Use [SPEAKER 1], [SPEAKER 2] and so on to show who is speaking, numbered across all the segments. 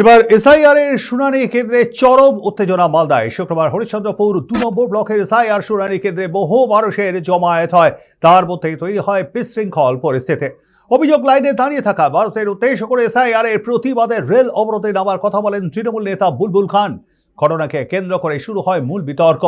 [SPEAKER 1] এবার এসআইআর এর শুনানি কেন্দ্রে চরম উত্তেজনা মালদায়। শুক্রবার হরিশ্চন্দ্রপুর দু নম্বর ব্লকের এসআইআর শুনানি কেন্দ্রে বহু মানুষের জমায়েত হয়। তার মধ্যেই তৈরি হয় বিশৃঙ্খল পরিস্থিতি। অভিযোগ লাইনে দাঁড়িয়ে থাকা ভারতের উদ্দেশ্য করে এসআইআর এর প্রতিবাদে রেল অবরোধে নামার কথা বলেন তৃণমূল নেতা বুলবুল খান। ঘটনাকে কেন্দ্র করে শুরু হয় মূল বিতর্ক।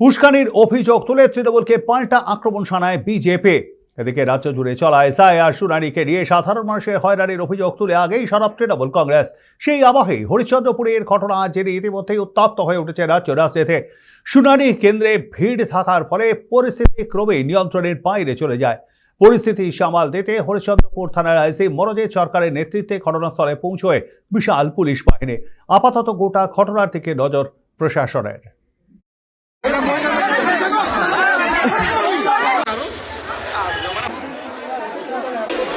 [SPEAKER 1] উস্কানির অভিযোগ তুলে তৃণমূলকে পাল্টা আক্রমণ শানায় বিজেপি। এদিকে রাজ্য জুড়ে চলা এসআইআর শুনানিকে নিয়ে সাধারণ মানুষের হয়রানির অভিযোগ তুলে আগেই সরব তৃণমূল কংগ্রেস। সেই আবহেই হরিশ্চন্দ্রপুরের ঘটনা জেনে ইতিমধ্যেই উত্তপ্ত হয়ে উঠেছে রাজ্য রাজনীতি। শুনানি কেন্দ্রে ভিড় থাকার ফলে পরিস্থিতি ক্রমেই নিয়ন্ত্রণের বাইরে চলে যায়। পরিস্থিতি সামাল দিতে হরিশ্চন্দ্রপুর থানার আইসি মনোজিৎ সরকারের নেতৃত্বে ঘটনাস্থলে পৌঁছয় বিশাল পুলিশ বাহিনী। আপাতত গোটা ঘটনার দিকে নজর প্রশাসনের।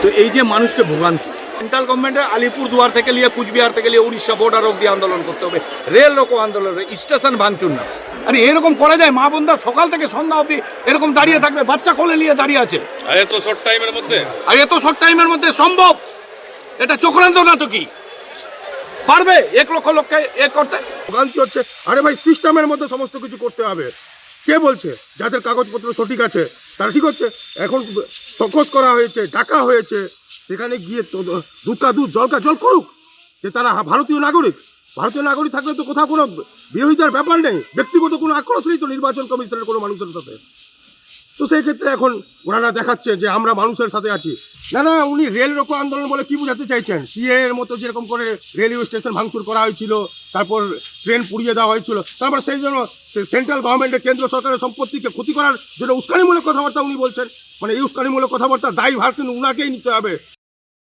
[SPEAKER 2] তো এই যে মানুষকে ভোগান্তি। সেন্ট্রাল গভর্নমেন্টের আলিপুর দুয়ার থেকে নিয়ে কুচবিহার থেকে নিয়ে উড়িষ্যা বর্ডার অব্দি আন্দোলন করতে হবে। রেল রকম আন্দোলন স্টেশন ভাঙচুর না। আরে এরকম করা যায় মা বোনরা সকাল থেকে সন্ধ্যা অবধি এরকম দাঁড়িয়ে থাকবে বাচ্চা কোলে নিয়ে দাঁড়িয়ে আছে।
[SPEAKER 3] আর এত শর্ট টাইমের মধ্যে?
[SPEAKER 2] আর এত শর্ট টাইমের মধ্যে সম্ভব? এটা চক্রান্ত না তো কি? পারবে এক লক্ষ লোককে এ করতে?
[SPEAKER 4] ভোগান্তি হচ্ছে। আরে ভাই সিস্টেমের মধ্যে সমস্ত কিছু করতে হবে। কে বলছে? যাদের কাগজপত্র সঠিক আছে। তারা ঠিক হচ্ছে এখন সকস করা হয়েছে, ডাকা হয়েছে। সেখানে গিয়ে দুধকা দুধ, জলকা জল করুক। যে তারা ভারতীয় নাগরিক। ভারতীয় নাগরিক থাকলে তো কোথাও কোনো বিরোধিতার ব্যাপার নেই। ব্যক্তিগত কোনো আক্রোশ নেই তো নির্বাচন কমিশনের কোনো মানুষের সাথে। তো সেই ক্ষেত্রে এখন ওনারা দেখাচ্ছে যে আমরা মানুষের সাথে আছি। না না, উনি রেল রোকো আন্দোলন বলে কি বোঝাতে চাইছেন? সিএ এর মতো যেরকম করে রেলওয়ে স্টেশন ভাঙচুর করা হয়েছিল, তারপর ট্রেন পুড়িয়ে দেওয়া হয়েছিল, তারপর সেই জন্য সেন্ট্রাল গভর্নমেন্টের কেন্দ্র সরকারের সম্পত্তিকে ক্ষতি করার জন্য উস্কানিমূলক কথাবার্তা উনি বলছেন মানে এই উস্কানিমূলক কথাবার্তা দায়ী ভার কিন্তু উনাকেই নিতে হবে।